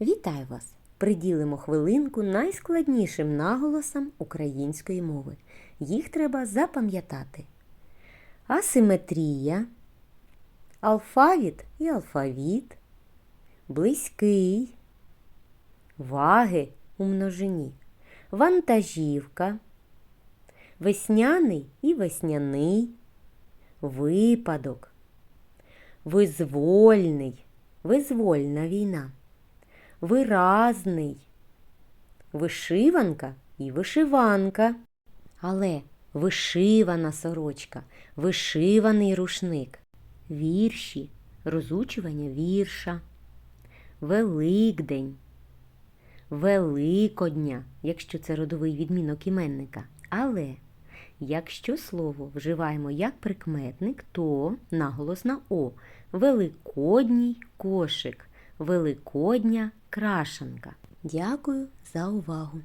Вітаю вас! Приділимо хвилинку найскладнішим наголосам української мови. Їх треба запам'ятати. Асиметрія, алфавіт і алфавіт, близький, ваги у множині, вантажівка, весняний і весняний, випадок, визвольний, визвольна війна виразний, вишиванка і вишиванка. Але вишивана сорочка, вишиваний рушник, вірші, розучування вірша, Великдень, Великодня, якщо це родовий відмінок іменника. Але якщо слово вживаємо як прикметник, то наголос на О. Великодній кошик. Великодня крашанка. Дякую за увагу!